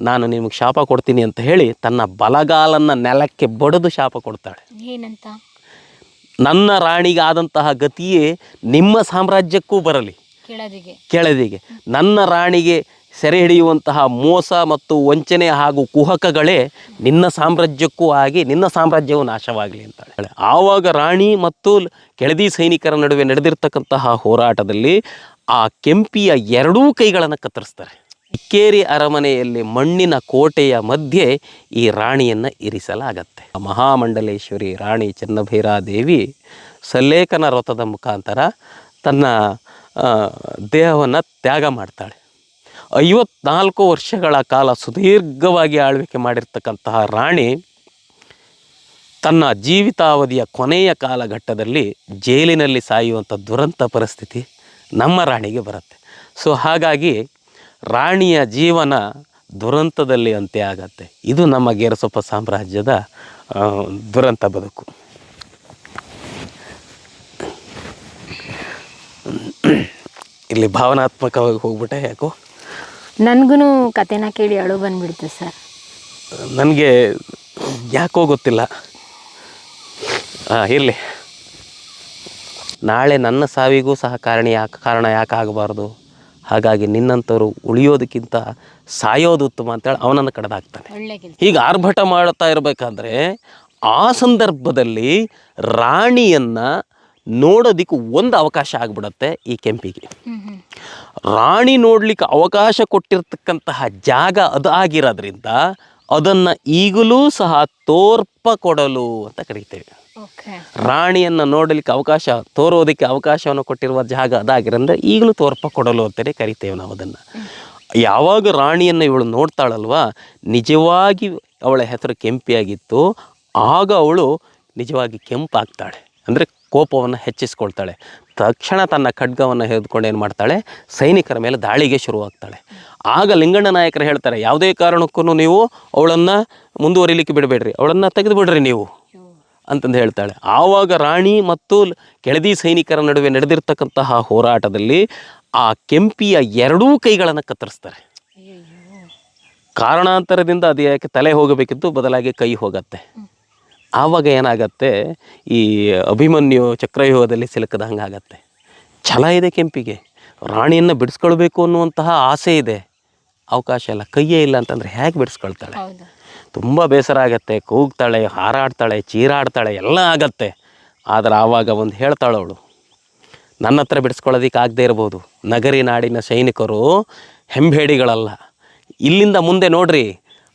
ನಾನು ನಿಮಗೆ ಶಾಪ ಕೊಡ್ತೀನಿ ಅಂತ ಹೇಳಿ ತನ್ನ ಬಲಗಾಲನ್ನು ನೆಲಕ್ಕೆ ಬಡಿದು ಶಾಪ ಕೊಡ್ತಾಳೆ. ಏನಂತ? ನನ್ನ ರಾಣಿಗೆ ಆದಂತಹ ಗತಿಯೇ ನಿಮ್ಮ ಸಾಮ್ರಾಜ್ಯಕ್ಕೂ ಬರಲಿ. ಕೆಳದಿಗೆ. ಕೆಳದಿಗೆ. ನನ್ನ ರಾಣಿಗೆ ಸೆರೆ ಹಿಡಿಯುವಂತಹ ಮೋಸ ಮತ್ತು ವಂಚನೆ ಹಾಗೂ ಕುಹಕಗಳೇ ನಿನ್ನ ಸಾಮ್ರಾಜ್ಯಕ್ಕೂ ಆಗಿ ನಿನ್ನ ಸಾಮ್ರಾಜ್ಯವು ನಾಶವಾಗಲಿ ಅಂತಾಳೆ. ಆವಾಗ ರಾಣಿ ಮತ್ತು ಕೆಳದಿ ಸೈನಿಕರ ನಡುವೆ ನಡೆದಿರ್ತಕ್ಕಂತಹ ಹೋರಾಟದಲ್ಲಿ ಆ ಕೆಂಪಿಯ ಎರಡೂ ಕೈಗಳನ್ನು ಕತ್ತರಿಸ್ತಾರೆ. ಇಕ್ಕೇರಿ ಅರಮನೆಯಲ್ಲಿ ಮಣ್ಣಿನ ಕೋಟೆಯ ಮಧ್ಯೆ ಈ ರಾಣಿಯನ್ನು ಇರಿಸಲಾಗತ್ತೆ. ಮಹಾಮಂಡಲೇಶ್ವರಿ ರಾಣಿ ಚೆನ್ನಭೈರಾದೇವಿ ಸಲ್ಲೇಖನ ವ್ರತದ ಮುಖಾಂತರ ತನ್ನ ದೇಹವನ್ನು ತ್ಯಾಗ ಮಾಡ್ತಾಳೆ. ಐವತ್ನಾಲ್ಕು ವರ್ಷಗಳ ಕಾಲ ಸುದೀರ್ಘವಾಗಿ ಆಳ್ವಿಕೆ ಮಾಡಿರ್ತಕ್ಕಂತಹ ರಾಣಿ ತನ್ನ ಜೀವಿತಾವಧಿಯ ಕೊನೆಯ ಕಾಲಘಟ್ಟದಲ್ಲಿ ಜೈಲಿನಲ್ಲಿ ಸಾಯುವಂಥ ದುರಂತ ಪರಿಸ್ಥಿತಿ ನಮ್ಮ ರಾಣಿಗೆ ಬರುತ್ತೆ. ಸೊ ಹಾಗಾಗಿ ರಾಣಿಯ ಜೀವನ ದುರಂತದಲ್ಲಿ ಅಂತ್ಯ ಆಗತ್ತೆ. ಇದು ನಮ್ಮ ಗೇರಸೊಪ್ಪ ಸಾಮ್ರಾಜ್ಯದ ದುರಂತ ಬದುಕು. ಇಲ್ಲಿ ಭಾವನಾತ್ಮಕವಾಗಿ ಹೋಗ್ಬಿಟ್ಟೆ ಯಾಕೋ? ನನಗೂ ಕತೆನ ಕೇಳಿ ಅಳು ಬಂದ್ಬಿಡ್ತು ಸರ್. ನನಗೆ ಯಾಕೋ ಗೊತ್ತಿಲ್ಲ. ಹಾಂ ಇರಲಿ. ನಾಳೆ ನನ್ನ ಸಾವಿಗೂ ಸಹ ಕಾರಣ ಯಾಕೆ ಕಾರಣ ಯಾಕೆ ಆಗಬಾರ್ದು ಹಾಗಾಗಿ ನಿನ್ನಂಥವ್ರು ಉಳಿಯೋದಕ್ಕಿಂತ ಸಾಯೋದು ಉತ್ತಮ ಅಂತೇಳಿ ಅವನನ್ನು ಕಡ್ದಾಕ್ತಾನೆ. ಕೆಲಸ. ಹೀಗೆ ಆರ್ಭಟ ಮಾಡ್ತಾ ಇರಬೇಕಾದ್ರೆ ಆ ಸಂದರ್ಭದಲ್ಲಿ ರಾಣಿಯನ್ನು ನೋಡೋದಿಕ್ಕೂ ಒಂದು ಅವಕಾಶ ಆಗ್ಬಿಡತ್ತೆ ಈ ಕೆಂಪಿಗೆ. ರಾಣಿ ನೋಡಲಿಕ್ಕೆ ಅವಕಾಶ ಕೊಟ್ಟಿರ್ತಕ್ಕಂತಹ ಜಾಗ ಅದು ಆಗಿರೋದ್ರಿಂದ ಅದನ್ನು ಈಗಲೂ ಸಹ ತೋರ್ಪ ಕೊಡಲು ಅಂತ ಕರೀತೇವೆ. ರಾಣಿಯನ್ನು ನೋಡಲಿಕ್ಕೆ ಅವಕಾಶ ತೋರೋದಕ್ಕೆ ಅವಕಾಶವನ್ನು ಕೊಟ್ಟಿರುವ ಜಾಗ ಅದಾಗಿರಂದ್ರೆ ಈಗಲೂ ತೋರ್ಪ ಕೊಡಲು ಅಂತಲೇ ಕರಿತೇವೆ ನಾವು ಅದನ್ನು. ಯಾವಾಗ ರಾಣಿಯನ್ನು ಇವಳು ನೋಡ್ತಾಳಲ್ವಾ? ನಿಜವಾಗಿ ಅವಳ ಹೆಸರು ಕೆಂಪಿಯಾಗಿತ್ತು ಆಗ ಅವಳು ನಿಜವಾಗಿ ಕೆಂಪಾಗ್ತಾಳೆ. ಅಂದರೆ ಕೋಪವನ್ನು ಹೆಚ್ಚಿಸ್ಕೊಳ್ತಾಳೆ. ತಕ್ಷಣ ತನ್ನ ಖಡ್ಗವನ್ನು ಹಿಡಿದುಕೊಂಡು ಏನು ಮಾಡ್ತಾಳೆ? ಸೈನಿಕರ ಮೇಲೆ ದಾಳಿಗೆ ಶುರುವಾಗ್ತಾಳೆ. ಆಗ ಲಿಂಗಣ್ಣ ನಾಯಕರು ಹೇಳ್ತಾರೆ ಯಾವುದೇ ಕಾರಣಕ್ಕೂ ನೀವು ಅವಳನ್ನು ಮುಂದುವರಿಲಿಕ್ಕೆ ಬಿಡಬೇಡ್ರಿ. ಅವಳನ್ನು ತೆಗೆದು ಬಿಡ್ರಿ ನೀವು. ಅಂತಂದು ಹೇಳ್ತಾಳೆ. ಆವಾಗ ರಾಣಿ ಮತ್ತು ಕೆಳದಿ ಸೈನಿಕರ ನಡುವೆ ನಡೆದಿರ್ತಕ್ಕಂತಹ ಹೋರಾಟದಲ್ಲಿ ಆ ಕೆಂಪಿಯ ಎರಡೂ ಕೈಗಳನ್ನು ಕತ್ತರಿಸ್ತಾರೆ. ಕಾರಣಾಂತರದಿಂದ ಅದು ಯಾಕೆ ತಲೆ ಹೋಗಬೇಕಿತ್ತು, ಬದಲಾಗಿ ಕೈ ಹೋಗತ್ತೆ. ಆವಾಗ ಏನಾಗತ್ತೆ, ಈ ಅಭಿಮನ್ಯು ಚಕ್ರವ್ಯೂಹದಲ್ಲಿ ಸಿಲುಕದ ಆಗತ್ತೆ ಛಲ ಇದೆ ಕೆಂಪಿಗೆ. ರಾಣಿಯನ್ನು ಬಿಡಿಸ್ಕೊಳ್ಬೇಕು ಅನ್ನುವಂತಹ ಆಸೆ ಇದೆ. ಅವಕಾಶ ಇಲ್ಲ, ಕೈಯೇ ಇಲ್ಲ ಅಂತಂದ್ರೆ ಹೇಗೆ ಬಿಡಿಸ್ಕೊಳ್ತಾಳೆ? ತುಂಬ ಬೇಸರ ಆಗತ್ತೆ ಕೂಗ್ತಾಳೆ ಹಾರಾಡ್ತಾಳೆ ಚೀರಾಡ್ತಾಳೆ ಎಲ್ಲ ಆಗತ್ತೆ. ಆದರೆ ಆವಾಗ ಒಂದು ಹೇಳ್ತಾಳವಳು ನನ್ನ ಹತ್ರ ಬಿಡಿಸ್ಕೊಳ್ಳೋದಿಕ್ಕೆ ಆಗದೆ ಇರ್ಬೋದು. ನಗರಿ ನಾಡಿನ ಸೈನಿಕರು ಹೆಂಬೇಡಿಗಳಲ್ಲ ಇಲ್ಲಿಂದ ಮುಂದೆ ನೋಡ್ರಿ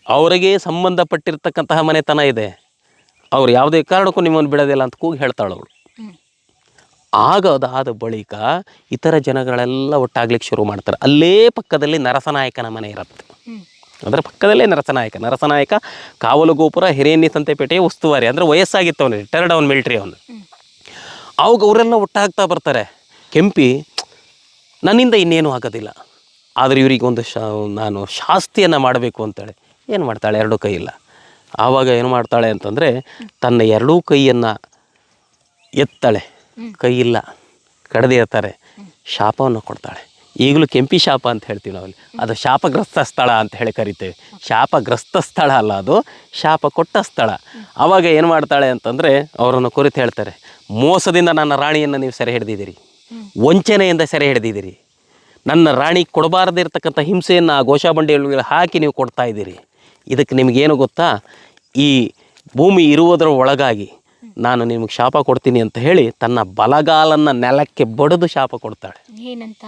ಅವರಿಗೆ ಸಂಬಂಧಪಟ್ಟಿರ್ತಕ್ಕಂತಹ ಮನೆತನ ಇದೆ. ಅವ್ರು ಯಾವುದೇ ಕಾರಣಕ್ಕೂ ನಿಮ್ಮನ್ನು ಬಿಡೋದಿಲ್ಲ ಅಂತ ಕೂಗಿ ಹೇಳ್ತಾಳವಳು ಆಗ ಅದಾದ ಬಳಿಕ ಇತರ ಜನಗಳೆಲ್ಲ ಒಟ್ಟಾಗ್ಲಿಕ್ಕೆ ಶುರು ಮಾಡ್ತಾರೆ. ಅಲ್ಲೇ ಪಕ್ಕದಲ್ಲಿ ನರಸನಾಯಕನ ಮನೆ ಇರುತ್ತೆ. ಅದರ ಪಕ್ಕದಲ್ಲೇ ನರಸನಾಯಕ. ನರಸನಾಯಕ ಕಾವಲು ಗೋಪುರ ಹಿರೇನಿ ಸಂತೆಪೇಟೆಯ ಉಸ್ತುವಾರಿ ಅಂದರೆ ವಯಸ್ಸಾಗಿತ್ತು ಅವನು ರಿಟೈರ್ಡ್ ಅವನು ಮಿಲ್ಟ್ರಿ ಅವನು. ಅವಾಗ ಅವರೆಲ್ಲ ಒಟ್ಟಾಗ್ತಾ ಬರ್ತಾರೆ. ಕೆಂಪಿ ನನ್ನಿಂದ ಇನ್ನೇನು ಆಗೋದಿಲ್ಲ. ಆದರೆ ಇವರಿಗೆ ಒಂದು ಶಾ ನಾನು ಶಾಸ್ತಿಯನ್ನು ಮಾಡಬೇಕು ಅಂತೇಳಿ. ಏನು ಮಾಡ್ತಾಳೆ? ಎರಡೂ ಕೈ ಇಲ್ಲ. ಆವಾಗ ಏನು ಮಾಡ್ತಾಳೆ ಅಂತಂದರೆ ತನ್ನ ಎರಡೂ ಕೈಯನ್ನು ಎತ್ತಾಳೆ. ಕೈ ಇಲ್ಲ. ಕಡದೆ ಇರ್ತಾರೆ. ಶಾಪವನ್ನು ಕೊಡ್ತಾಳೆ. ಈಗಲೂ ಕೆಂಪಿ ಶಾಪ ಅಂತ ಹೇಳ್ತೀವಿ ನಾವಲ್ಲಿ. ಅದು ಶಾಪಗ್ರಸ್ತ ಸ್ಥಳ ಅಂತ ಹೇಳಿ ಕರಿತೇವೆ. ಶಾಪಗ್ರಸ್ತ ಸ್ಥಳ ಅಲ್ಲ ಅದು, ಶಾಪ ಕೊಟ್ಟ ಸ್ಥಳ. ಆವಾಗ ಏನು ಮಾಡ್ತಾಳೆ ಅಂತಂದರೆ ಅವರನ್ನು ಕುರಿತು ಹೇಳ್ತಾರೆ, ಮೋಸದಿಂದ ನನ್ನ ರಾಣಿಯನ್ನು ನೀವು ಸೆರೆ ಹಿಡಿದಿದ್ದೀರಿ. ವಂಚನೆಯಿಂದ ಸೆರೆ ಹಿಡಿದಿದ್ದೀರಿ. ನನ್ನ ರಾಣಿ ಕೊಡಬಾರದಿರ್ತಕ್ಕಂಥ ಹಿಂಸೆಯನ್ನು ಆ ಘೋಷಾಬಂಡಿಯೊಳಗೆ ಹಾಕಿ ನೀವು ಕೊಡ್ತಾ ಇದ್ದೀರಿ. ಇದಕ್ಕೆ ನಿಮಗೇನು ಗೊತ್ತಾ? ಈ ಭೂಮಿ ಇರುವುದರ ಒಳಗಾಗಿ ನಾನು ನಿಮಗೆ ಶಾಪ ಕೊಡ್ತೀನಿ ಅಂತ ಹೇಳಿ ತನ್ನ ಬಲಗಾಲನ್ನು ನೆಲಕ್ಕೆ ಬಡಿದು ಶಾಪ ಕೊಡ್ತಾಳೆ. ಏನಂತ?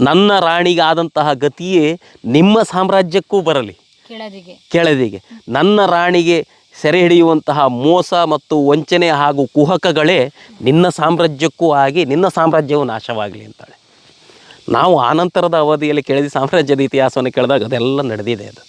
ನನ್ನ ರಾಣಿಗೆ ಆದಂತಹ ಗತಿಯೇ ನಿಮ್ಮ ಸಾಮ್ರಾಜ್ಯಕ್ಕೂ ಬರಲಿ. ಕೆಳದಿಗೆ. ಕೆಳದಿಗೆ. ನನ್ನ ರಾಣಿಗೆ ಸೆರೆ ಹಿಡಿಯುವಂತಹ ಮೋಸ ಮತ್ತು ವಂಚನೆ ಹಾಗೂ ಕುಹಕಗಳೇ ನಿನ್ನ ಸಾಮ್ರಾಜ್ಯಕ್ಕೂ ಆಗಿ ನಿನ್ನ ಸಾಮ್ರಾಜ್ಯವು ನಾಶವಾಗಲಿ ಅಂತಾಳೆ. ನಾವು ಆನಂತರದ ಅವಧಿಯಲ್ಲಿ ಕೇಳಿದ ಸಾಮ್ರಾಜ್ಯದ ಇತಿಹಾಸವನ್ನು ಕೇಳಿದಾಗ ಅದೆಲ್ಲ ನಡೆದಿದೆ ಅದು.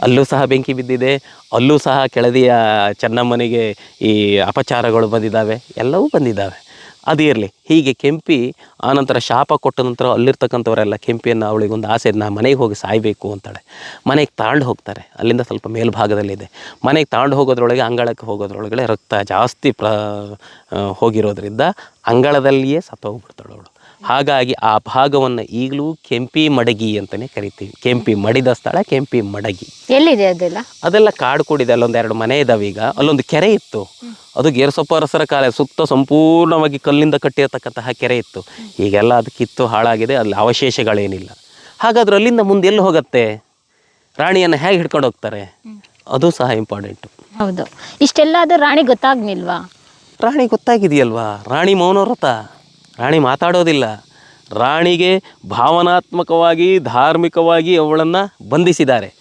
ಅಲ್ಲೂ ಸಹ ಬೆಂಕಿ ಬಿದ್ದಿದೆ ಅಲ್ಲೂ ಸಹ ಕೆಳದಿಯ ಚೆನ್ನಮ್ಮನಿಗೆ ಈ ಅಪಚಾರಗಳು ಬಂದಿದ್ದಾವೆ ಎಲ್ಲವೂ ಬಂದಿದ್ದಾವೆ. ಅದು ಇರಲಿ. ಹೀಗೆ ಕೆಂಪಿ ಆನಂತರ ಶಾಪ ಕೊಟ್ಟ ನಂತರ ಅಲ್ಲಿರ್ತಕ್ಕಂಥವರೆಲ್ಲ ಕೆಂಪಿಯನ್ನು ಅವಳಿಗೊಂದು ಆಸೆ ನಾ ಮನೆಗೆ ಹೋಗಿ ಸಾಯಬೇಕು ಅಂತಾಳೆ. ಮನೆಗೆ ತಾಂಡು ಹೋಗ್ತಾರೆ. ಅಲ್ಲಿಂದ ಸ್ವಲ್ಪ ಮೇಲ್ಭಾಗದಲ್ಲಿದೆ. ಮನೆಗೆ ತಾಂಡು ಹೋಗೋದ್ರೊಳಗೆ ಅಂಗಳಕ್ಕೆ ಹೋಗೋದ್ರೊಳಗಡೆ ರಕ್ತ ಜಾಸ್ತಿ ಪ್ರ ಹೋಗಿರೋದ್ರಿಂದ ಅಂಗಳದಲ್ಲಿಯೇ ಸತ್ತೋಗ್ಬಿಡ್ತಾಳೆ ಅವಳು. ಹಾಗಾಗಿ ಆ ಭಾಗವನ್ನು ಈಗಲೂ ಕೆಂಪಿ ಮಡಗಿ ಅಂತಲೇ ಕರಿತೀವಿ. ಕೆಂಪಿ ಮಡಿದ ಸ್ಥಳ ಕೆಂಪಿ ಮಡಗಿ. ಎಲ್ಲಿದೆ ಅದೆಲ್ಲ? ಅದೆಲ್ಲ ಕಾಡು ಕೂಡಿದೆ ಅಲ್ಲೊಂದು ಎರಡು ಮನೆ ಇದಾವೆ ಈಗ. ಅಲ್ಲೊಂದು ಕೆರೆ ಇತ್ತು. ಅದು ಗೇರ್ಸೊಪ್ಪ ಅರಸರ ಕಾಲ ಸುತ್ತ ಸಂಪೂರ್ಣವಾಗಿ ಕಲ್ಲಿಂದ ಕಟ್ಟಿರತಕ್ಕಂತಹ ಕೆರೆ ಇತ್ತು. ಈಗೆಲ್ಲ ಅದು ಕಿತ್ತು ಹಾಳಾಗಿದೆ ಅಲ್ಲಿ ಅವಶೇಷಗಳೇನಿಲ್ಲ. ಹಾಗಾದ್ರೆ ಅಲ್ಲಿಂದ ಮುಂದೆ ಎಲ್ಲಿ ಹೋಗುತ್ತೆ? ರಾಣಿಯನ್ನು ಹೇಗೆ ಹಿಡ್ಕೊಂಡು ಹೋಗ್ತಾರೆ? ಅದು ಸಹ ಇಂಪಾರ್ಟೆಂಟು ಹೌದು. ಇಷ್ಟೆಲ್ಲ ಅದು ರಾಣಿ ಗೊತ್ತಾಗ್ಲಿಲ್ವಾ ರಾಣಿ ಗೊತ್ತಾಗಿದೆಯಲ್ವಾ? ರಾಣಿ ಮೌನವ್ರತ? ರಾಣಿ ಮಾತಾಡೋದಿಲ್ಲ. ರಾಣಿಗೆ ಭಾವನಾತ್ಮಕವಾಗಿ, ಧಾರ್ಮಿಕವಾಗಿ ಅವಳನ್ನು ಬಂಧಿಸಿದ್ದಾರೆ.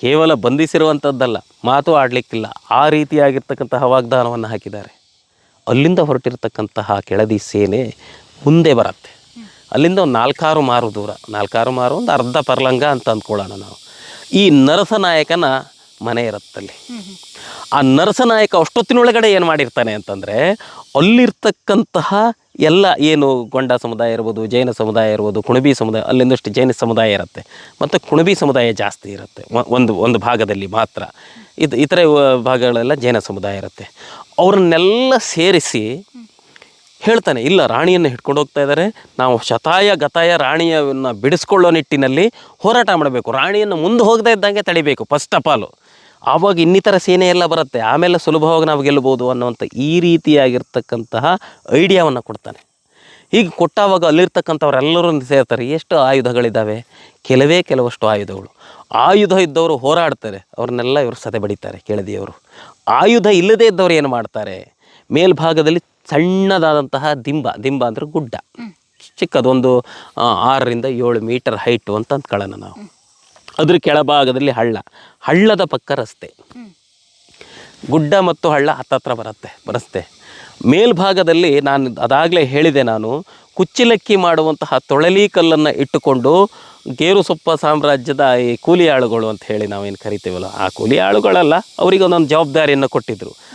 ಕೇವಲ ಬಂಧಿಸಿರುವಂಥದ್ದಲ್ಲ ಮಾತು ಆಡಲಿಕ್ಕಿಲ್ಲ. ಆ ರೀತಿಯಾಗಿರ್ತಕ್ಕಂತಹ ವಾಗ್ದಾನವನ್ನು ಹಾಕಿದ್ದಾರೆ. ಅಲ್ಲಿಂದ ಹೊರಟಿರ್ತಕ್ಕಂತಹ ಕೆಳದಿ ಸೇನೆ ಮುಂದೆ ಬರುತ್ತೆ. ಅಲ್ಲಿಂದ ಒಂದು ನಾಲ್ಕಾರು ಮಾರು ದೂರ. ನಾಲ್ಕಾರು ಮಾರು ಒಂದು ಅರ್ಧ ಪರ್ಲಂಗ ಅಂತ ಅಂದ್ಕೊಳ್ಳೋಣ ನಾವು. ಈ ನರಸನಾಯಕನ ಮನೆ ಇರುತ್ತಲ್ಲಿ. ಆ ನರಸನಾಯಕ ಅಷ್ಟೊತ್ತಿನೊಳಗಡೆ ಏನು ಮಾಡಿರ್ತಾನೆ ಅಂತಂದರೆ, ಅಲ್ಲಿರ್ತಕ್ಕಂತಹ ಎಲ್ಲ ಏನು ಗೊಂಡ ಸಮುದಾಯ ಇರ್ಬೋದು, ಜೈನ ಸಮುದಾಯ ಇರ್ಬೋದು, ಕುಣಬಿ ಸಮುದಾಯ, ಅಲ್ಲಿಂದಷ್ಟು ಜೈನ ಸಮುದಾಯ ಇರುತ್ತೆ. ಮತ್ತು ಕುಣಬಿ ಸಮುದಾಯ ಜಾಸ್ತಿ ಇರುತ್ತೆ. ಒಂದು ಒಂದು ಭಾಗದಲ್ಲಿ ಮಾತ್ರ. ಇದು, ಇತರೆ ಭಾಗಗಳೆಲ್ಲ ಜೈನ ಸಮುದಾಯ ಇರುತ್ತೆ. ಅವ್ರನ್ನೆಲ್ಲ ಸೇರಿಸಿ ಹೇಳ್ತಾನೆ, ಇಲ್ಲ, ರಾಣಿಯನ್ನು ಹಿಡ್ಕೊಂಡು ಹೋಗ್ತಾ ಇದ್ದಾರೆ ನಾವು ಶತಾಯ, ಗತಾಯ ರಾಣಿಯನ್ನು ಬಿಡಿಸ್ಕೊಳ್ಳೋ ನಿಟ್ಟಿನಲ್ಲಿ ಹೋರಾಟ ಮಾಡಬೇಕು. ರಾಣಿಯನ್ನು ಮುಂದೆ ಹೋಗದೇ ಇದ್ದಂಗೆ ತಡಿಬೇಕು ಫಸ್ಟ್ ಆಫ್ ಆಲು ಆವಾಗ ಇನ್ನಿತರ ಸೇನೆ ಎಲ್ಲ ಬರುತ್ತೆ. ಆಮೇಲೆ ಸುಲಭವಾಗಿ ನಾವು ಗೆಲ್ಲಬಹುದು ಅನ್ನುವಂಥ ಈ ರೀತಿಯಾಗಿರ್ತಕ್ಕಂತಹ ಐಡಿಯಾವನ್ನು ಕೊಡ್ತಾನೆ. ಹೀಗೆ ಕೊಟ್ಟಾವಾಗ ಅಲ್ಲಿರ್ತಕ್ಕಂಥವ್ರೆಲ್ಲರೂ ಸೇರ್ತಾರೆ. ಎಷ್ಟು ಆಯುಧಗಳಿದ್ದಾವೆ? ಕೆಲವೇ ಕೆಲವಷ್ಟು ಆಯುಧಗಳು. ಆಯುಧ ಇದ್ದವರು ಹೋರಾಡ್ತಾರೆ. ಅವ್ರನ್ನೆಲ್ಲ ಇವರು ಸದೆ ಬಡಿತಾರೆ ಕೆಳದಿಯವರು. ಆಯುಧ ಇಲ್ಲದೇ ಇದ್ದವ್ರು ಏನು ಮಾಡ್ತಾರೆ? ಮೇಲ್ಭಾಗದಲ್ಲಿ ಸಣ್ಣದಾದಂತಹ ದಿಂಬ. ದಿಂಬ ಅಂದರೆ ಗುಡ್ಡ. ಚಿಕ್ಕದೊಂದು ಆರರಿಂದ ಏಳು ಮೀಟರ್ ಹೈಟು ಅಂತ ಅಂದ್ಕೊಳ್ಳೋಣ ನಾವು. ಅದ್ರ ಕೆಳಭಾಗದಲ್ಲಿ ಹಳ್ಳ. ಹಳ್ಳದ ಪಕ್ಕ ರಸ್ತೆ. ಗುಡ್ಡ ಮತ್ತು ಹಳ್ಳ ಹತ್ತತ್ರ ಬರುತ್ತೆ ರಸ್ತೆ ಮೇಲ್ಭಾಗದಲ್ಲಿ ನಾನು ಅದಾಗಲೇ ಹೇಳಿದೆ ನಾನು ಕುಚ್ಚಿಲಕ್ಕಿ ಮಾಡುವಂತಹ ತೊಳಲಿ ಕಲ್ಲನ್ನು ಇಟ್ಟುಕೊಂಡು ಗೇರುಸೊಪ್ಪ ಸಾಮ್ರಾಜ್ಯದ ಈ ಕೂಲಿ ಆಳುಗಳು ಅಂತ ಹೇಳಿ ನಾವೇನು ಕರಿತೀವಲ್ಲ ಆ ಕೂಲಿ ಆಳುಗಳಲ್ಲ ಅವರಿಗೆ ಒಂದೊಂದು ಜವಾಬ್ದಾರಿಯನ್ನು ಕೊಟ್ಟಿದ್ದರು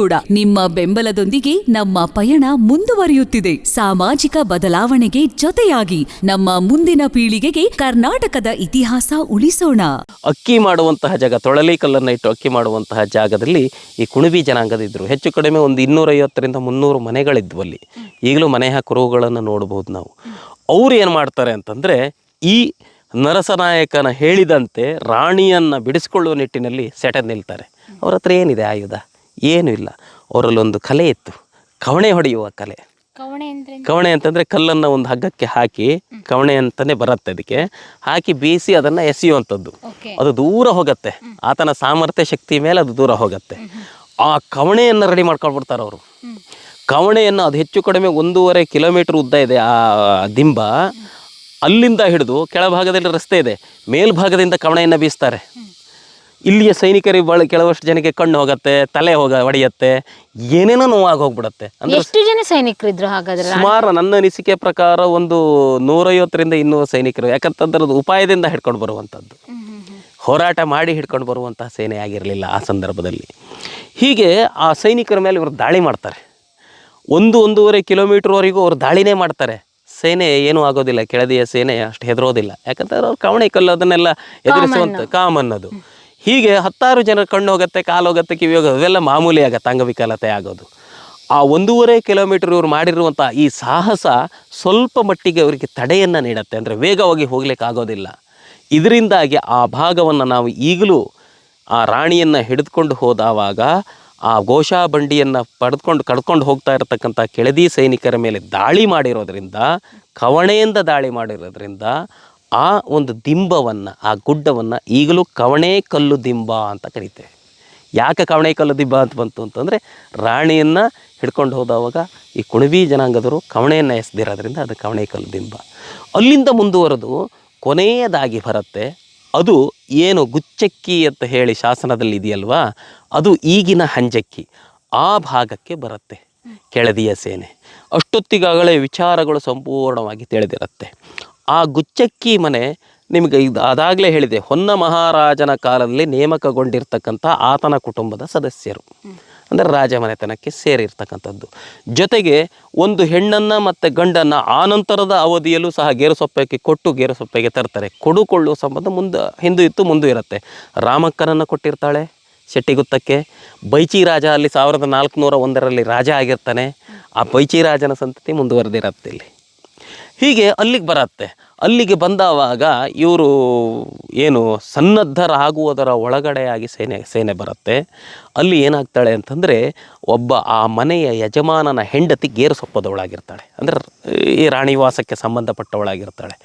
ಕೂಡ ನಿಮ್ಮ ಬೆಂಬಲದೊಂದಿಗೆ ನಮ್ಮ ಪಯಣ ಮುಂದುವರಿಯುತ್ತಿದೆ. ಸಾಮಾಜಿಕ ಬದಲಾವಣೆಗೆ ಜೊತೆಯಾಗಿ ನಮ್ಮ ಮುಂದಿನ ಪೀಳಿಗೆಗೆ ಕರ್ನಾಟಕದ ಇತಿಹಾಸ ಉಳಿಸೋಣ. ಅಕ್ಕಿ ಮಾಡುವಂತಹ ಜಾಗ, ತೊಳಲಿ ಕಲ್ಲನ್ನು ಇಟ್ಟು ಅಕ್ಕಿ ಮಾಡುವಂತಹ ಜಾಗದಲ್ಲಿ ಈ ಕುಣಬಿ ಜನಾಂಗದಿದ್ರು. ಹೆಚ್ಚು ಕಡಿಮೆ ಒಂದು ಇನ್ನೂರೈವತ್ತರಿಂದ ಮುನ್ನೂರು ಮನೆಗಳಿದ್ವು ಅಲ್ಲಿ. ಈಗಲೂ ಮನೆ ಕುರುಹುಗಳನ್ನು ನೋಡಬಹುದು ನಾವು. ಅವ್ರು ಏನು ಮಾಡ್ತಾರೆ ಅಂತಂದರೆ ಈ ನರಸನಾಯಕನ ಹೇಳಿದಂತೆ ರಾಣಿಯನ್ನು ಬಿಡಿಸ್ಕೊಳ್ಳುವ ನಿಟ್ಟಿನಲ್ಲಿ ಸೆಟೆದು ನಿಲ್ತಾರೆ. ಅವ್ರ ಹತ್ರ ಏನಿದೆ ಆಯುಧ? ಏನೂ ಇಲ್ಲ. ಅವರಲ್ಲೊಂದು ಕಲೆ ಇತ್ತು. ಕವಣೆ ಹೊಡೆಯುವ ಕಲೆ. ಕವಣೆ ಅಂತಂದ್ರೆ ಕಲ್ಲನ್ನ ಒಂದು ಹಗ್ಗಕ್ಕೆ ಹಾಕಿ ಕವಣೆ ಅಂತಲೇ ಬರುತ್ತೆ ಅದಕ್ಕೆ. ಹಾಕಿ ಬೀಸಿ ಅದನ್ನು ಎಸೆಯುವಂಥದ್ದು. ಅದು ದೂರ ಹೋಗುತ್ತೆ. ಆತನ ಸಾಮರ್ಥ್ಯ ಶಕ್ತಿ ಮೇಲೆ ಅದು ದೂರ ಹೋಗುತ್ತೆ. ಆ ಕವಣೆಯನ್ನು ರೆಡಿ ಮಾಡ್ಕೊಂಡ್ಬಿಡ್ತಾರೆ ಅವರು. ಕವಣೆಯನ್ನು ಅದು ಹೆಚ್ಚು ಕಡಿಮೆ ಒಂದೂವರೆ ಕಿಲೋಮೀಟರ್ ಉದ್ದ ಇದೆ ಆ ದಿಂಬ. ಅಲ್ಲಿಂದ ಹಿಡಿದು ಕೆಳಭಾಗದಲ್ಲಿ ರಸ್ತೆ ಇದೆ. ಮೇಲ್ಭಾಗದಿಂದ ಕವಣೆಯನ್ನು ಬೀಸ್ತಾರೆ. ಇಲ್ಲಿಯ ಸೈನಿಕರಿಗೆ ಬಳ ಕೆಲವಷ್ಟು ಜನಕ್ಕೆ ಕಣ್ಣು ಹೋಗತ್ತೆ ತಲೆ ಹೋಗ ಹೊಡೆಯತ್ತೆ ಏನೇನೋ ನೋವಾಗಿ ಹೋಗ್ಬಿಡತ್ತೆ. ಅಂದ್ರೆ ಎಷ್ಟು ಜನ ಸೈನಿಕರಿದ್ರು ಹಾಗಾದ್ರೆ ಸುಮಾರು ನನ್ನ ಅನಿಸಿಕೆ ಪ್ರಕಾರ ಒಂದು ನೂರೈವತ್ತರಿಂದ ಇನ್ನೂರು ಸೈನಿಕರು ಯಾಕಂತಂದ್ರೆ ಅದು ಉಪಾಯದಿಂದ ಹಿಡ್ಕೊಂಡು ಬರುವಂಥದ್ದು. ಹೋರಾಟ ಮಾಡಿ ಹಿಡ್ಕೊಂಡು ಬರುವಂತಹ ಸೇನೆ ಆಗಿರಲಿಲ್ಲ ಆ ಸಂದರ್ಭದಲ್ಲಿ. ಹೀಗೆ ಆ ಸೈನಿಕರ ಮೇಲೆ ಇವರು ದಾಳಿ ಮಾಡ್ತಾರೆ. ಒಂದು ಒಂದೂವರೆ ಕಿಲೋಮೀಟ್ರ್ವರೆಗೂ ಅವ್ರು ದಾಳಿನೇ ಮಾಡ್ತಾರೆ. ಸೇನೆ ಏನೂ ಆಗೋದಿಲ್ಲ ಕೆಳದಿಯ ಸೇನೆ ಅಷ್ಟು ಹೆದರೋದಿಲ್ಲ. ಯಾಕಂತಂದ್ರೆ ಅವ್ರು ಕವಣೆ ಕಲ್ಲು ಅದನ್ನೆಲ್ಲ ಎದುರಿಸುವಂಥ ಕಾಮನ್ ಅದು. ಹೀಗೆ ಹತ್ತಾರು ಜನ ಕಣ್ಣು ಹೋಗುತ್ತೆ, ಕಾಲು ಹೋಗುತ್ತೆ, ಕಿವಿ ಹೋಗೋದು ಇವೆಲ್ಲ ಮಾಮೂಲಿ ಆಗುತ್ತೆ ಅಂಗವಿಕಲತೆ ಆಗೋದು. ಆ ಒಂದೂವರೆ ಕಿಲೋಮೀಟರ್ ಇವ್ರು ಮಾಡಿರುವಂಥ ಈ ಸಾಹಸ ಸ್ವಲ್ಪ ಮಟ್ಟಿಗೆ ಅವರಿಗೆ ತಡೆಯನ್ನು ನೀಡುತ್ತೆ. ಅಂದರೆ ವೇಗವಾಗಿ ಹೋಗ್ಲಿಕ್ಕೆ ಆಗೋದಿಲ್ಲ. ಇದರಿಂದಾಗಿ ಆ ಭಾಗವನ್ನು ನಾವು ಈಗಲೂ ಆ ರಾಣಿಯನ್ನು ಹಿಡಿದುಕೊಂಡು ಹೋದವಾಗ ಆ ಗೋಶಾ ಬಂಡಿಯನ್ನು ಪಡೆದುಕೊಂಡು, ಕಡ್ಕೊಂಡು ಹೋಗ್ತಾ ಇರತಕ್ಕಂಥ ಕೆಳದಿ ಸೈನಿಕರ ಮೇಲೆ ದಾಳಿ ಮಾಡಿರೋದರಿಂದ, ಕವಣೆಯಿಂದ ದಾಳಿ ಮಾಡಿರೋದ್ರಿಂದ ಆ ಒಂದು ದಿಂಬವನ್ನು ಆ ಗುಡ್ಡವನ್ನು ಈಗಲೂ ಕವಣೆ ಕಲ್ಲು ದಿಂಬ ಅಂತ ಕರಿತೇವೆ. ಯಾಕೆ ಕವಣೆ ಕಲ್ಲು ದಿಂಬ ಅಂತ ಬಂತು ಅಂತಂದರೆ ರಾಣಿಯನ್ನು ಹಿಡ್ಕೊಂಡು ಹೋದವಾಗ ಈ ಕುಣಬಿ ಜನಾಂಗದವರು ಕವಣೆಯನ್ನು ಎಸೆದಿರೋದ್ರಿಂದ ಅದು ಕವಣೆ ಕಲ್ಲು ದಿಂಬ. ಅಲ್ಲಿಂದ ಮುಂದುವರೆದು ಕೊನೆಯದಾಗಿ ಬರುತ್ತೆ ಅದು ಏನು ಗುಚ್ಚಕ್ಕಿ ಅಂತ ಹೇಳಿ ಶಾಸನದಲ್ಲಿ ಇದೆಯಲ್ವಾ ಅದು ಈಗಿನ ಹಂಜಕ್ಕಿ ಆ ಭಾಗಕ್ಕೆ ಬರುತ್ತೆ ಕೆಳದಿಯ ಸೇನೆ. ಅಷ್ಟೊತ್ತಿಗಾಗಲೇ ವಿಚಾರಗಳು ಸಂಪೂರ್ಣವಾಗಿ ತಿಳಿದಿರುತ್ತೆ. ಆ ಗುಚ್ಚಕ್ಕಿ ಮನೆ ನಿಮಗೆ ಇದು ಅದಾಗಲೇ ಹೇಳಿದೆ, ಹೊನ್ನ ಮಹಾರಾಜನ ಕಾಲದಲ್ಲಿ ನೇಮಕಗೊಂಡಿರ್ತಕ್ಕಂಥ ಆತನ ಕುಟುಂಬದ ಸದಸ್ಯರು. ಅಂದರೆ ರಾಜಮನೆತನಕ್ಕೆ ಸೇರಿರ್ತಕ್ಕಂಥದ್ದು. ಜೊತೆಗೆ ಒಂದು ಹೆಣ್ಣನ್ನು ಮತ್ತು ಗಂಡನ್ನು ಆನಂತರದ ಅವಧಿಯಲ್ಲೂ ಸಹ ಗೇರುಸೊಪ್ಪಕ್ಕೆ ಕೊಟ್ಟು ಗೇರುಸೊಪ್ಪೆಗೆ ತರ್ತಾರೆ. ಕೊಡುಕೊಳ್ಳುವ ಸಂಬಂಧ ಮುಂದೆ, ಹಿಂದೂ ಇತ್ತು, ಮುಂದೂ ಇರುತ್ತೆ. ರಾಮಕ್ಕನನ್ನು ಕೊಟ್ಟಿರ್ತಾಳೆ ಶೆಟ್ಟಿಗುತ್ತಕ್ಕೆ. ಬೈಚಿ ರಾಜ ಅಲ್ಲಿ ಸಾವಿರದ ನಾಲ್ಕುನೂರ ಒಂದರಲ್ಲಿ ರಾಜ ಆಗಿರ್ತಾನೆ. ಆ ಬೈಚಿ ರಾಜನ ಸಂತತಿ ಮುಂದುವರೆದಿರತ್ತೆ ಇಲ್ಲಿ. ಹೀಗೆ ಅಲ್ಲಿಗೆ ಬರತ್ತೆ. ಅಲ್ಲಿಗೆ ಬಂದಾವಾಗ ಇವರು ಏನು ಸನ್ನದ್ಧರಾಗುವುದರ ಒಳಗಡೆಯಾಗಿ ಸೇನೆ ಸೇನೆ ಬರುತ್ತೆ. ಅಲ್ಲಿ ಏನಾಗ್ತಾಳೆ ಅಂತಂದರೆ ಒಬ್ಬ ಆ ಮನೆಯ ಯಜಮಾನನ ಹೆಂಡತಿ ಗೇರು ಸೊಪ್ಪದವಳಾಗಿರ್ತಾಳೆ. ಅಂದರೆ ಈ ರಾಣಿವಾಸಕ್ಕೆ ಸಂಬಂಧಪಟ್ಟವಳಾಗಿರ್ತಾಳೆ.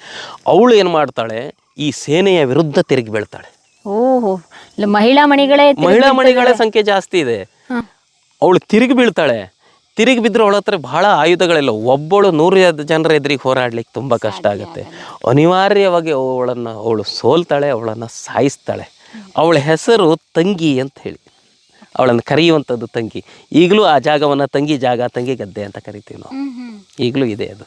ಅವಳು ಏನು ಮಾಡ್ತಾಳೆ? ಈ ಸೇನೆಯ ವಿರುದ್ಧ ತಿರುಗಿ ಬೀಳ್ತಾಳೆ. ಓಹೋ ಇಲ್ಲ ಮಹಿಳಾ ಮಣಿಗಳೇ ಮಹಿಳಾ. ಮಣಿಗಳ ಸಂಖ್ಯೆ ಜಾಸ್ತಿ ಇದೆ. ಅವಳು ತಿರುಗಿ ಬೀಳ್ತಾಳೆ. ತಿರುಗಿ ಬಿದ್ದರೆ ಅವಳ ಹತ್ರ ಬಹಳ ಆಯುಧಗಳಿಲ್ಲ. ಒಬ್ಬಳು ನೂರು ಜನರ ಎದುರಿಗೆ ಹೋರಾಡ್ಲಿಕ್ಕೆ ತುಂಬ ಕಷ್ಟ ಆಗುತ್ತೆ. ಅನಿವಾರ್ಯವಾಗಿ ಅವಳನ್ನು ಅವಳು ಸೋಲ್ತಾಳೆ ಅವಳನ್ನು ಸಾಯಿಸ್ತಾಳೆ. ಅವಳ ಹೆಸರು ತಂಗಿ ಅಂತ ಹೇಳಿ. ಅವಳನ್ನು ಕರೆಯುವಂಥದ್ದು ತಂಗಿ. ಈಗಲೂ ಆ ಜಾಗವನ್ನು ತಂಗಿ ಜಾಗ ತಂಗಿ ಗದ್ದೆ ಅಂತ ಕರಿತೀವಿ ನಾವು. ಈಗಲೂ ಇದೆ ಅದು.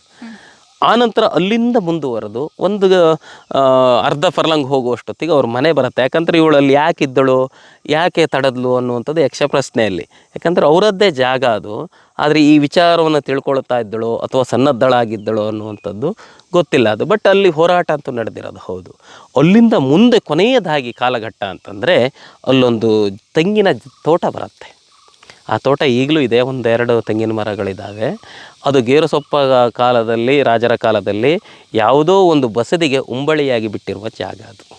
ಆನಂತರ ಅಲ್ಲಿಂದ ಮುಂದುವರೆದು ಒಂದು ಅರ್ಧ ಫರ್ಲಂಗ್ ಹೋಗುವಷ್ಟೊತ್ತಿಗೆ ಅವ್ರ ಮನೆ ಬರುತ್ತೆ. ಯಾಕಂದರೆ ಇವಳು ಅಲ್ಲಿ ಯಾಕೆ ಇದ್ದಳು, ಯಾಕೆ ತಡದ್ಲು ಅನ್ನುವಂಥದ್ದು ಯಕ್ಷ ಪ್ರಶ್ನೆಯಲ್ಲಿ. ಯಾಕಂದರೆ ಅವರದ್ದೇ ಜಾಗ ಅದು. ಆದರೆ ಈ ವಿಚಾರವನ್ನು ತಿಳ್ಕೊಳ್ತಾ ಇದ್ದಳು ಅಥವಾ ಸನ್ನದ್ಧಳಾಗಿದ್ದಳು ಅನ್ನುವಂಥದ್ದು ಗೊತ್ತಿಲ್ಲ ಅದು. ಬಟ್ ಅಲ್ಲಿ ಹೋರಾಟ ಅಂತೂ ನಡೆದಿರೋದು, ಹೌದು. ಅಲ್ಲಿಂದ ಮುಂದೆ ಕೊನೆಯದಾಗಿ ಕಾಲಘಟ್ಟ ಅಂತಂದರೆ ಅಲ್ಲೊಂದು ತೆಂಗಿನ ತೋಟ ಬರುತ್ತೆ. ಆ ತೋಟ ಈಗಲೂ ಇದೆ, ಒಂದೆರಡು ತೆಂಗಿನ ಮರಗಳಿದ್ದಾವೆ ಅದು ಗೇರುಸೊಪ್ಪ ಕಾಲದಲ್ಲಿ, ರಾಜರ ಕಾಲದಲ್ಲಿ ಯಾವುದೋ ಒಂದು ಬಸದಿಗೆ ಉಂಬಳಿಯಾಗಿ ಬಿಟ್ಟಿರುವ ಜಾಗ ಅದು.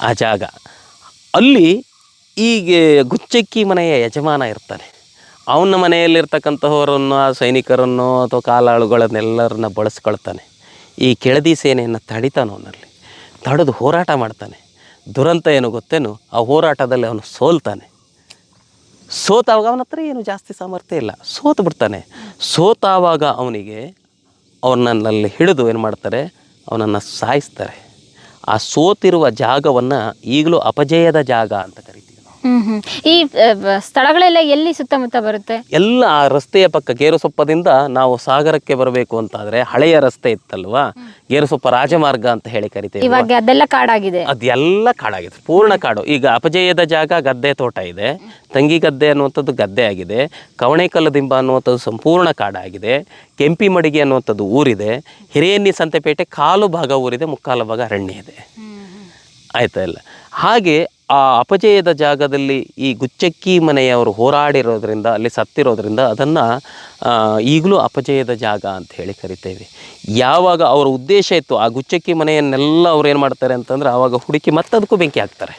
ಆ ಜಾಗ. ಅಲ್ಲಿ ಈಗ ಗುಚ್ಚಕ್ಕಿ ಮನೆಯ ಯಜಮಾನ ಇರ್ತಾನೆ. ಅವನ ಮನೆಯಲ್ಲಿರ್ತಕ್ಕಂಥವರನ್ನು ಆ ಸೈನಿಕರನ್ನು ಅಥವಾ ಕಾಲಾಳುಗಳನ್ನೆಲ್ಲರನ್ನ ಬಳಸ್ಕೊಳ್ತಾನೆ. ಈ ಕೆಳದಿ ಸೇನೆಯನ್ನು ತಡಿತಾನೆ ಅವನಲ್ಲಿ. ತಡೆದು ಹೋರಾಟ ಮಾಡ್ತಾನೆ. ದುರಂತ ಏನು ಗೊತ್ತೇನು? ಆ ಹೋರಾಟದಲ್ಲಿ ಅವನು ಸೋಲ್ತಾನೆ. ಸೋತಾವಾಗ ಅವನ ಹತ್ರ ಏನು ಜಾಸ್ತಿ ಸಾಮರ್ಥ್ಯ ಇಲ್ಲ. ಸೋತು ಬಿಡ್ತಾನೆ. ಸೋತಾವಾಗ ಅವನಿಗೆ ಅವನನ್ನಲ್ಲಿ ಹಿಡಿದು ಏನು ಮಾಡ್ತಾರೆ? ಅವನನ್ನು ಸಾಯಿಸ್ತಾರೆ. ಆ ಸೋತಿರುವ ಜಾಗವನ್ನು ಈಗಲೂ ಅಪಜಯದ ಜಾಗ ಅಂತ ಕರಿತೀವಿ ನಾವು ಹ್ಮ್ ಹ್ಮ್. ಈ ಬ- ಸ್ಥಳಗಳೆಲ್ಲ ಎಲ್ಲಿ ಸುತ್ತಮುತ್ತ ಬರುತ್ತೆ? ಎಲ್ಲ ಆ ರಸ್ತೆಯ ಪಕ್ಕ ಗೇರುಸೊಪ್ಪದಿಂದ ನಾವು ಸಾಗರಕ್ಕೆ ಬರಬೇಕು ಅಂತಾದ್ರೆ ಹಳೆಯ ರಸ್ತೆ ಇತ್ತಲ್ವಾ? ಗೇರುಸೊಪ್ಪ ರಾಜಮಾರ್ಗ ಅಂತ ಹೇಳಿ ಕರಿತೀವಿ ಇವಾಗ ಅದೆಲ್ಲ ಕಾಡಾಗಿದೆ. ಅದೆಲ್ಲ ಕಾಡಾಗಿದೆ. ಪೂರ್ಣ ಕಾಡು. ಈಗ ಅಪಜಯದ ಜಾಗ ಗದ್ದೆ ತೋಟ ಇದೆ. ತಂಗಿ ಗದ್ದೆ ಅನ್ನುವಂಥದ್ದು ಗದ್ದೆ ಆಗಿದೆ. ಕವಣೆಕಲ್ಲು ದಿಂಬ ಅನ್ನುವಂಥದ್ದು ಸಂಪೂರ್ಣ ಕಾಡಾಗಿದೆ. ಕೆಂಪಿ ಮಡಿಗೆ ಅನ್ನುವಂಥದ್ದು ಊರಿದೆ. ಹಿರಿಯನ್ನಿ ಸಂತೆಪೇಟೆ ಕಾಲು ಭಾಗ ಊರಿದೆ ಮುಕ್ಕಾಲು ಭಾಗ ಅರಣ್ಯ ಇದೆ. ಆಯ್ತಾ ಇಲ್ಲ? ಹಾಗೆ ಆ ಅಪಜಯದ ಜಾಗದಲ್ಲಿ ಈ ಗುಚ್ಚಕ್ಕಿ ಮನೆಯವರು ಹೋರಾಡಿರೋದ್ರಿಂದ, ಅಲ್ಲಿ ಸತ್ತಿರೋದ್ರಿಂದ ಅದನ್ನು ಈಗಲೂ ಅಪಜಯದ ಜಾಗ ಅಂತ ಹೇಳಿ ಕರಿತೇವೆ. ಯಾವಾಗ ಅವರ ಉದ್ದೇಶ ಇತ್ತು ಆ ಗುಚ್ಚಕ್ಕಿ ಮನೆಯನ್ನೆಲ್ಲ ಅವ್ರು ಏನು ಮಾಡ್ತಾರೆ ಅಂತಂದ್ರೆ ಆವಾಗ ಹುಡುಕಿ ಮತ್ತದಕ್ಕೂ ಬೆಂಕಿ ಹಾಕ್ತಾರೆ.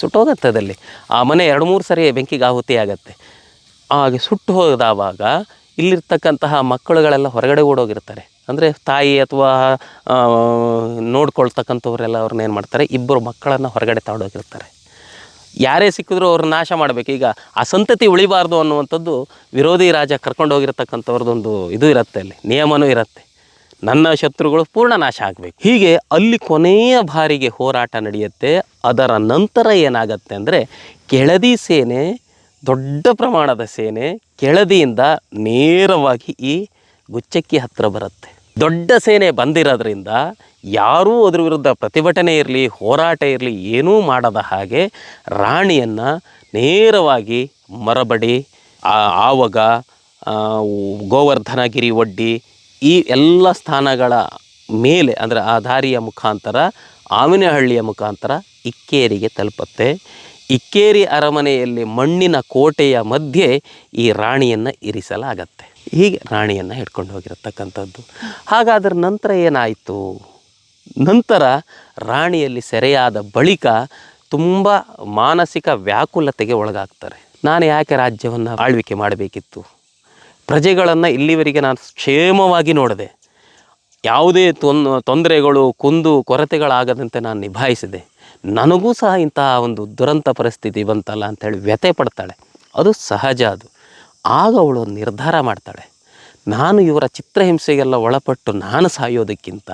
ಸುಟ್ಟೋಗತ್ತೆ ಅದಲ್ಲಿ ಆ ಮನೆ ಎರಡು ಮೂರು ಸರಿ ಬೆಂಕಿಗೆ ಆಹುತಿ ಆಗತ್ತೆ. ಹಾಗೆ ಸುಟ್ಟು ಹೋದಾವಾಗ ಇಲ್ಲಿರ್ತಕ್ಕಂತಹ ಮಕ್ಕಳುಗಳೆಲ್ಲ ಹೊರಗಡೆ ಓಡೋಗಿರ್ತಾರೆ. ಅಂದರೆ ತಾಯಿ ಅಥವಾ ನೋಡ್ಕೊಳ್ತಕ್ಕಂಥವ್ರೆಲ್ಲ ಅವ್ರನ್ನ ಏನು ಮಾಡ್ತಾರೆ, ಇಬ್ಬರು ಮಕ್ಕಳನ್ನು ಹೊರಗಡೆ ತಗೊಂಡೋಗಿರ್ತಾರೆ. ಯಾರೇ ಸಿಕ್ಕಿದ್ರು ಅವ್ರನ್ನ ನಾಶ ಮಾಡಬೇಕು. ಈಗ ಆ ಸಂತತಿ ಉಳಿಬಾರ್ದು ಅನ್ನುವಂಥದ್ದು ವಿರೋಧಿ ರಾಜ ಕರ್ಕೊಂಡು ಹೋಗಿರ್ತಕ್ಕಂಥವ್ರದ್ದೊಂದು ಇದು ಇರುತ್ತೆ ಅಲ್ಲಿ, ನಿಯಮನೂ ಇರುತ್ತೆ. ನನ್ನ ಶತ್ರುಗಳು ಪೂರ್ಣ ನಾಶ ಆಗಬೇಕು. ಹೀಗೆ ಅಲ್ಲಿ ಕೊನೆಯ ಬಾರಿಗೆ ಹೋರಾಟ ನಡೆಯುತ್ತೆ. ಅದರ ನಂತರ ಏನಾಗತ್ತೆ ಅಂದರೆ, ಕೆಳದಿ ಸೇನೆ, ದೊಡ್ಡ ಪ್ರಮಾಣದ ಸೇನೆ, ಕೆಳದಿಯಿಂದ ನೇರವಾಗಿ ಈ ಗುಚ್ಚಕ್ಕಿ ಹತ್ತಿರ ಬರುತ್ತೆ. ದೊಡ್ಡ ಸೇನೆ ಬಂದಿರೋದ್ರಿಂದ ಯಾರೂ ಅದ್ರ ವಿರುದ್ಧ ಪ್ರತಿಭಟನೆ ಇರಲಿ, ಹೋರಾಟ ಇರಲಿ, ಏನೂ ಮಾಡದ ಹಾಗೆ ರಾಣಿಯನ್ನು ನೇರವಾಗಿ ಮರಬಡಿ ಆವಗ ಗೋವರ್ಧನಗಿರಿ ಒಡ್ಡಿ ಈ ಎಲ್ಲ ಸ್ಥಾನಗಳ ಮೇಲೆ ಅಂದರೆ ಆ ದಾರಿಯ ಮುಖಾಂತರ ಆಮಿನಹಳ್ಳಿಯ ಮುಖಾಂತರ ಇಕ್ಕೇರಿಗೆ ತಲುಪುತ್ತೆ. ಇಕ್ಕೇರಿ ಅರಮನೆಯಲ್ಲಿ ಮಣ್ಣಿನ ಕೋಟೆಯ ಮಧ್ಯೆ ಈ ರಾಣಿಯನ್ನು ಇರಿಸಲಾಗತ್ತೆ. ಹೀಗೆ ರಾಣಿಯನ್ನು ಹಿಡ್ಕೊಂಡು ಹೋಗಿರತಕ್ಕಂಥದ್ದು. ಹಾಗಾದ್ರ ನಂತರ ಏನಾಯಿತು? ನಂತರ ರಾಣಿಯಲ್ಲಿ ಸೆರೆಯಾದ ಬಳಿಕ ತುಂಬ ಮಾನಸಿಕ ವ್ಯಾಕುಲತೆಗೆ ಒಳಗಾಗ್ತಾರೆ. ನಾನು ಯಾಕೆ ರಾಜ್ಯವನ್ನು ಆಳ್ವಿಕೆ ಮಾಡಬೇಕಿತ್ತು? ಪ್ರಜೆಗಳನ್ನು ಇಲ್ಲಿವರೆಗೆ ನಾನು ಕ್ಷೇಮವಾಗಿ ನೋಡಿದೆ, ಯಾವುದೇ ತೊಂದರೆಗಳು, ಕುಂದು, ಕೊರತೆಗಳಾಗದಂತೆ ನಾನು ನಿಭಾಯಿಸಿದೆ. ನನಗೂ ಸಹ ಇಂತಹ ಒಂದು ದುರಂತ ಪರಿಸ್ಥಿತಿ ಬಂತಲ್ಲ ಅಂಥೇಳಿ ವ್ಯಥೆ ಪಡ್ತಾಳೆ. ಅದು ಸಹಜ ಅದು. ಆಗ ಅವಳು ನಿರ್ಧಾರ ಮಾಡ್ತಾಳೆ. ನಾನು ಇವರ ಚಿತ್ರಹಿಂಸೆಗೆಲ್ಲ ಒಳಪಟ್ಟು ನಾನು ಸಾಯೋದಕ್ಕಿಂತ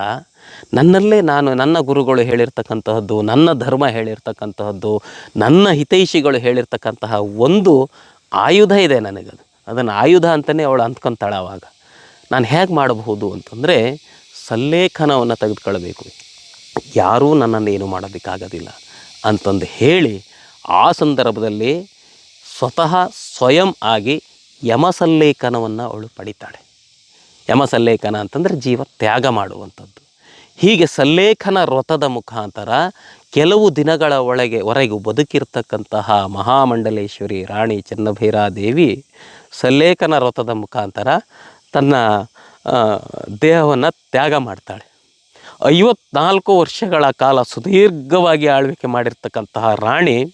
ನನ್ನಲ್ಲೇ ನಾನು ನನ್ನ ಗುರುಗಳು ಹೇಳಿರ್ತಕ್ಕಂತಹದ್ದು, ನನ್ನ ಧರ್ಮ ಹೇಳಿರ್ತಕ್ಕಂತಹದ್ದು, ನನ್ನ ಹಿತೈಷಿಗಳು ಹೇಳಿರ್ತಕ್ಕಂತಹ ಒಂದು ಆಯುಧ ಇದೆ ನನಗದು. ಅದನ್ನು ಆಯುಧ ಅಂತಲೇ ಅವಳು ಅಂದ್ಕೊತಾಳೆ ಅವಾಗ ನಾನು ಹೇಗೆ ಮಾಡಬಹುದು ಅಂತಂದರೆ ಸಲ್ಲೇಖನವನ್ನು ತೆಗೆದುಕೊಳ್ಬೇಕು ಯಾರೂ ನನ್ನನ್ನು ಏನು ಮಾಡೋದಕ್ಕಾಗೋದಿಲ್ಲ ಅಂತಂದು ಹೇಳಿ ಆ ಸಂದರ್ಭದಲ್ಲಿ ಸ್ವತಃ ಸ್ವಯಂ ಆಗಿ ಯಮಸಲ್ಲೇಖನವನ್ನು ಅವಳು ಪಡಿತಾಳೆ. ಯಮಸಲ್ಲೇಖನ ಅಂತಂದರೆ ಜೀವ ತ್ಯಾಗ ಮಾಡುವಂಥದ್ದು. ಹೀಗೆ ಸಲ್ಲೇಖನ ವ್ರತದ ಮುಖಾಂತರ ಕೆಲವು ದಿನಗಳ ಒಳಗೆ ಹೊರಗೂ ಬದುಕಿರ್ತಕ್ಕಂತಹ ಮಹಾಮಂಡಲೇಶ್ವರಿ ರಾಣಿ ಚೆನ್ನಭೈರಾದೇವಿ ಸಲ್ಲೇಖನ ವ್ರತದ ಮುಖಾಂತರ ತನ್ನ ದೇಹವನ್ನು ತ್ಯಾಗ ಮಾಡ್ತಾಳೆ. ಐವತ್ನಾಲ್ಕು ವರ್ಷಗಳ ಕಾಲ ಸುದೀರ್ಘವಾಗಿ ಆಳ್ವಿಕೆ ಮಾಡಿರ್ತಕ್ಕಂತಹ ರಾಣಿ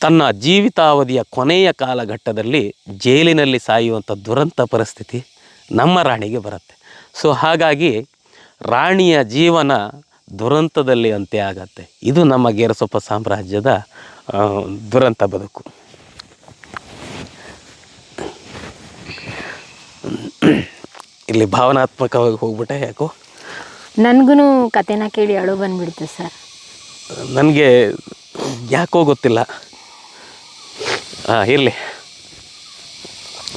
ತನ್ನ ಜೀವಿತಾವಧಿಯ ಕೊನೆಯ ಕಾಲಘಟ್ಟದಲ್ಲಿ ಜೈಲಿನಲ್ಲಿ ಸಾಯುವಂಥ ದುರಂತ ಪರಿಸ್ಥಿತಿ ನಮ್ಮ ರಾಣಿಗೆ ಬರುತ್ತೆ. ಸೊ ಹಾಗಾಗಿ ರಾಣಿಯ ಜೀವನ ದುರಂತದಲ್ಲಿ ಅಂತ್ಯ ಆಗತ್ತೆ. ಇದು ನಮ್ಮ ಗೇರಸೊಪ್ಪ ಸಾಮ್ರಾಜ್ಯದ ದುರಂತ ಬದುಕು. ಇಲ್ಲಿ ಭಾವನಾತ್ಮಕವಾಗಿ ಹೋಗ್ಬಿಟ್ಟೆ ಯಾಕೋ? ನನ್ಗೂ ಕತೆನ ಕೇಳಿ ಅಳು ಬಂದ್ಬಿಡ್ತು ಸರ್. ನನಗೆ ಯಾಕೋ ಗೊತ್ತಿಲ್ಲ. ಹಾಂ ಇರಲಿ.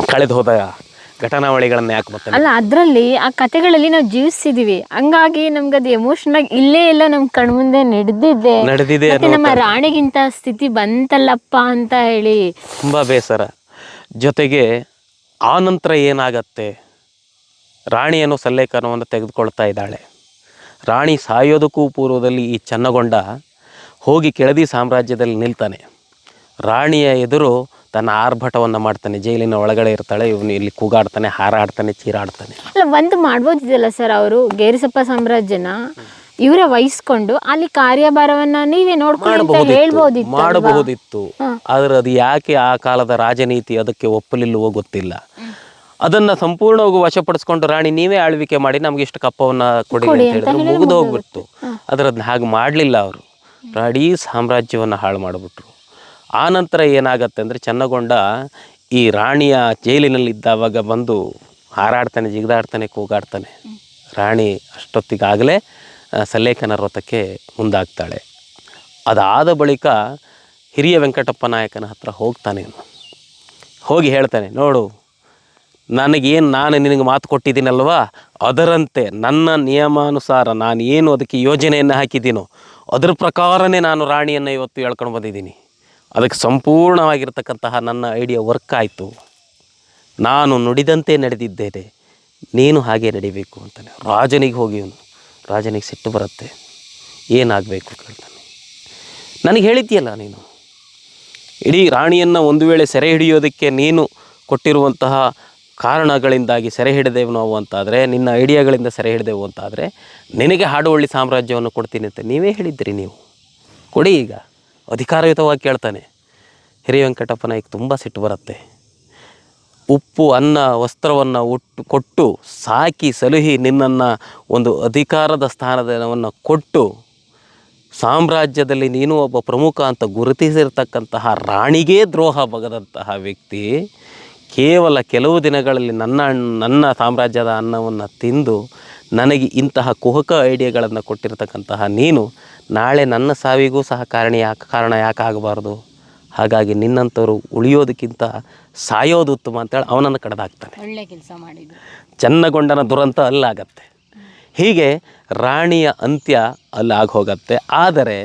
ಕಳೆದು ಹೋದ ಘಟನಾವಳಿಗಳನ್ನು ಯಾಕೆ ಮತ್ತೆ ಅಲ್ಲ ಅದರಲ್ಲಿ ಆ ಕತೆಗಳಲ್ಲಿ ನಾವು ಜೀವಿಸಿದೀವಿ ಹಂಗಾಗಿ ನಮ್ಗೆ ಅದು ಎಮೋಷನ್ ಆಗಿ ಇಲ್ಲೇ ಎಲ್ಲ ನಮ್ ಕಣ್ಮುಂದೆ ನಡೆದಿದ್ದೆ. ನಡೆದಿದೆ ಮತ್ತೆ ನಮ್ಮ ರಾಣಿಗಿಂತ ಸ್ಥಿತಿ ಬಂತಲ್ಲಪ್ಪ ಅಂತ ಹೇಳಿ. ತುಂಬ ಬೇಸರ. ಜೊತೆಗೆ ಆ ನಂತರ ಏನಾಗತ್ತೆ? ರಾಣಿಯನ್ನು ಸಲ್ಲೇಖನವನ್ನು ತೆಗೆದುಕೊಳ್ತಾ ಇದ್ದಾಳೆ. ರಾಣಿ ಸಾಯೋದಕ್ಕೂ ಪೂರ್ವದಲ್ಲಿ ಈ ಚನ್ನಗೊಂಡ ಹೋಗಿ ಕೆಳದಿ ಸಾಮ್ರಾಜ್ಯದಲ್ಲಿ ನಿಲ್ತಾನೆ. ರಾಣಿಯ ಎದುರು ತನ್ನ ಆರ್ಭಟವನ್ನು ಮಾಡ್ತಾನೆ. ಜೈಲಿನ ಒಳಗಡೆ ಇರ್ತಾಳೆ ಇವನು ಇಲ್ಲಿ ಕೂಗಾಡ್ತಾನೆ ಹಾರಾಡ್ತಾನೆ ಚೀರಾಡ್ತಾನೆ. ಅಲ್ಲ ಒಂದು ಮಾಡ್ಬೋದಿದೆಯಲ್ಲ ಸರ್ ಅವರು? ಗೇರಿಸಪ್ಪ ಸಾಮ್ರಾಜ್ಯನ ಇವರೇ ವಹಿಸ್ಕೊಂಡು ಅಲ್ಲಿ ಕಾರ್ಯಭಾರವನ್ನ ನೀವೇ ನೋಡ್ಕೊಂಡು ಹೇಳ್ಬೋದಿತ್ತು? ಮಾಡಬಹುದಿತ್ತು ಆದ್ರೆ ಅದು ಯಾಕೆ ಆ ಕಾಲದ ರಾಜನೀತಿ ಅದಕ್ಕೆ ಒಪ್ಪಲಿಲ್ಲವೋ ಗೊತ್ತಿಲ್ಲ. ಅದನ್ನ ಸಂಪೂರ್ಣವಾಗಿ ವಶಪಡಿಸ್ಕೊಂಡು ರಾಣಿ ನೀವೇ ಆಳ್ವಿಕೆ ಮಾಡಿ ನಮ್ಗೆ ಇಷ್ಟು ಕಪ್ಪವನ್ನ ಕೊಡಿ ಅಂತ ಹೇಳಿದ್ರು. ಮುಗಿದು ಹೋಗ್ಬಿಡ್ತು ಆದ್ರೆ ಅದನ್ನ ಹಾಗೆ ಮಾಡಲಿಲ್ಲ ಅವರು. ಇಡೀ ಸಾಮ್ರಾಜ್ಯವನ್ನು ಹಾಳು ಮಾಡಿಬಿಟ್ರು. ಆ ನಂತರ ಏನಾಗತ್ತೆ ಅಂದರೆ ಚೆನ್ನಗೊಂಡ ಈ ರಾಣಿಯ ಜೈಲಿನಲ್ಲಿದ್ದಾವಾಗ ಬಂದು ಹಾರಾಡ್ತಾನೆ ಜಿಗಿದಾಡ್ತಾನೆ ಕೂಗಾಡ್ತಾನೆ. ರಾಣಿ ಅಷ್ಟೊತ್ತಿಗಾಗಲೇ ಸಲ್ಲೇಖನ ವ್ರತಕ್ಕೆ ಮುಂದಾಗ್ತಾಳೆ. ಅದಾದ ಬಳಿಕ ಹಿರಿಯ ವೆಂಕಟಪ್ಪ ನಾಯಕನ ಹತ್ರ ಹೋಗ್ತಾನೆ. ಹೋಗಿ ಹೇಳ್ತಾನೆ ನೋಡು ನನಗೇನು ನಾನು ನಿನಗೆ ಮಾತು ಕೊಟ್ಟಿದ್ದೀನಲ್ವಾ? ಅದರಂತೆ ನನ್ನ ನಿಯಮಾನುಸಾರ ನಾನು ಏನು ಅದಕ್ಕೆ ಯೋಜನೆಯನ್ನು ಹಾಕಿದ್ದೀನೋ, ಅದರ ಪ್ರಕಾರನೇ ನಾನು ರಾಣಿಯನ್ನು ಇವತ್ತು ಹೇಳ್ಕೊಂಡು ಬಂದಿದ್ದೀನಿ. ಅದಕ್ಕೆ ಸಂಪೂರ್ಣವಾಗಿರ್ತಕ್ಕಂತಹ ನನ್ನ ಐಡಿಯಾ ವರ್ಕ್ ಆಯಿತು. ನಾನು ನುಡಿದಂತೆ ನಡೆದಿದ್ದೇನೆ. ನೀನು ಹಾಗೆ ನಡಿಬೇಕು ಅಂತಾನೆ. ರಾಜನಿಗೆ ಹೋಗಿ ರಾಜನಿಗೆ ಸಿಟ್ಟು ಬರುತ್ತೆ. ಏನಾಗಬೇಕು ಕೇಳ್ತಾನೆ. ನನಗೆ ಹೇಳಿದ್ದೀಯಲ್ಲ ನೀನು. ಇಡೀ ರಾಣಿಯನ್ನು ಒಂದು ವೇಳೆ ಸೆರೆ ಹಿಡಿಯೋದಕ್ಕೆ ನೀನು ಕೊಟ್ಟಿರುವಂತಹ ಕಾರಣಗಳಿಂದಾಗಿ ಸೆರೆ ಹಿಡಿದೆವು ನಾವು ಅಂತಾದರೆ, ನಿನ್ನ ಐಡಿಯಾಗಳಿಂದ ಸೆರೆ ಹಿಡಿದೆವು ಅಂತಾದರೆ, ನಿನಗೆ ಹಾಡುವಳ್ಳಿ ಸಾಮ್ರಾಜ್ಯವನ್ನು ಕೊಡ್ತೀನಿ ಅಂತ ನೀವೇ ಹೇಳಿದ್ರಿ ನೀವು. ಕೊಡಿ ಈಗ. ಅಧಿಕಾರಯುತವಾಗಿ ಕೇಳ್ತಾನೆ. ಹಿರಿಯ ವೆಂಕಟಪ್ಪ ನಾಯ್ಕ ತುಂಬ ಸಿಟ್ಟು ಬರುತ್ತೆ. ಉಪ್ಪು, ಅನ್ನ, ವಸ್ತ್ರವನ್ನು ಉಟ್ಟು, ಕೊಟ್ಟು, ಸಾಕಿ, ಸಲುಹಿ ನಿನ್ನನ್ನು ಒಂದು ಅಧಿಕಾರದ ಸ್ಥಾನದವನ್ನು ಕೊಟ್ಟು, ಸಾಮ್ರಾಜ್ಯದಲ್ಲಿ ನೀನು ಒಬ್ಬ ಪ್ರಮುಖ ಅಂತ ಗುರುತಿಸಿರ್ತಕ್ಕಂತಹ ರಾಣಿಗೇ ದ್ರೋಹ ಬಗದಂತಹ ವ್ಯಕ್ತಿ ಕೇವಲ ಕೆಲವು ದಿನಗಳಲ್ಲಿ ನನ್ನ ಅಣ್ಣ- ನನ್ನ ಸಾಮ್ರಾಜ್ಯದ ಅನ್ನವನ್ನು ತಿಂದು ನನಗೆ ಇಂತಹ ಕುಹಕ ಐಡಿಯಾಗಳನ್ನು ಕೊಟ್ಟಿರತಕ್ಕಂತಹ ನೀನು ನಾಳೆ ನನ್ನ ಸಾವಿಗೂ ಸಹ ಕಾರಣ ಯಾಕೆ ಕಾರಣ ಯಾಕೆ ಆಗಬಾರ್ದು? ಹಾಗಾಗಿ ನಿನ್ನಂಥವ್ರು ಉಳಿಯೋದಕ್ಕಿಂತ ಸಾಯೋದು ಉತ್ತಮ ಅಂತೇಳಿ ಅವನನ್ನು ಕಡ್ದಾಕ್ತಾನೆ. ಒಳ್ಳೆ ಕೆಲಸ ಮಾಡಿದ್ರು ಚೆನ್ನಗೊಂಡನ ದುರಂತ ಅಲ್ಲಾಗತ್ತೆ. ಹೀಗೆ ರಾಣಿಯ ಅಂತ್ಯ ಅಲ್ಲಿ ಆಗೋಗತ್ತೆ ಆದರೆ